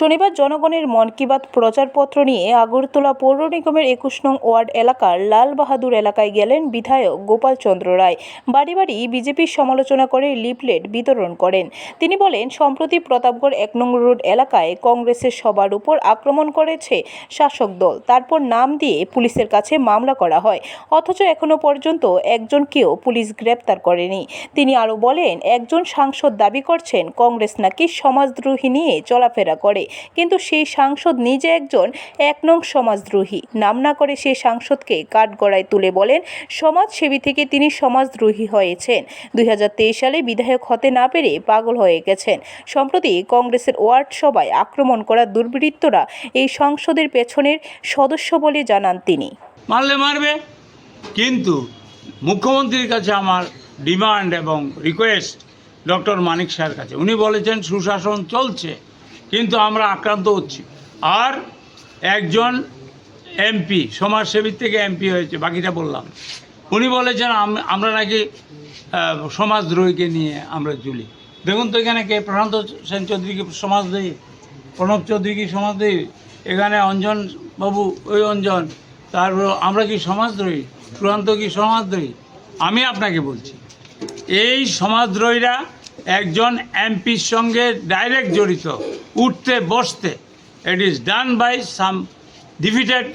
শনিবার জনগণের মন কি বাত প্রচারপত্র নিয়ে আগরতলা পৌর নিগমের একুশ নং ওয়ার্ড এলাকার লাল বাহাদুর এলাকায় গেলেন বিধায়ক গোপাল চন্দ্র রায়। বাড়ি বাড়ি বিজেপির সমালোচনা করে লিফলেট বিতরণ করেন। তিনি বলেন, সম্প্রতি প্রতাপগড় এক নং রোড এলাকায় কংগ্রেসের সবার উপর আক্রমণ করেছে শাসক দল। তারপর নাম দিয়ে পুলিশের কাছে মামলা করা হয়। অথচ এখনও পর্যন্ত একজনকেও পুলিশ গ্রেপ্তার করেনি। তিনি আরও বলেন, একজন সাংসদ দাবি করছেন, কংগ্রেস নাকি সমাজদ্রোহী নিয়ে চলাফেরা করে। কিন্তু সেই সাংসদ নিজে একজন এক নং সমাজদ্রোহী। নাম না করে সেই সাংসদকে কাঠগড়ায় তুলে বলেন, সমাজসেবী থেকে তিনি সমাজদ্রোহী হয়েছেন। দুই সালে বিধায়ক হতে না পেরে পাগল হয়ে গেছেন। সম্প্রতি কংগ্রেসের ওয়ার্ড সভায় আক্রমণ করা দুর্বৃত্তরা এই সংসদের পেছনের সদস্য বলে জানান তিনি। মারলে মারবে, কিন্তু মুখ্যমন্ত্রীর কাছে আমার ডিমান্ড এবং রিকোয়েস্ট ডক্টর মানিক স্যার কাছে। উনি বলেছেন, সুশাসন চলছে। কিন্তু আমরা আক্রান্ত হচ্ছি। আর একজন এমপি, সমাজসেবীর থেকে এমপি হয়েছে, বাকিটা বললাম। উনি বলেছেন আমরা নাকি সমাজদ্রোহীকে নিয়ে আমরা জুলি দেখুন তো এখানে কে? প্রশান্ত সেন চৌধুরী কি সমাজদ্রোহী? প্রণব চৌধুরী কি সমাজদ্রোহী? এখানে অঞ্জন বাবু, ওই অঞ্জন। তারপর আমরা কি সমাজদ্রোহী? চূড়ান্ত কি সমাজদ্রোহী? আমি আপনাকে বলছি, এই সমাজদ্রোহীরা একজন এমপির সঙ্গে ডাইরেক্ট জড়িত। উঠতে, বসতে। ইট ইজ ডান বাই সাম ডিভিটেড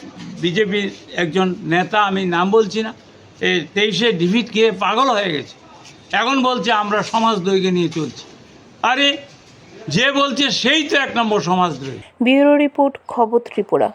বিজেপির একজন নেতা, আমি নাম বলছি না। এই তেইশে ডিভিট গিয়ে পাগল হয়ে গেছে। এখন বলছে, আমরা সমাজদ্রোহীকে নিয়ে চলছি। আরে, যে বলছে, সেই তো এক নম্বর সমাজদ্রোহী। ব্যুরো রিপোর্ট, খবর ত্রিপুরা।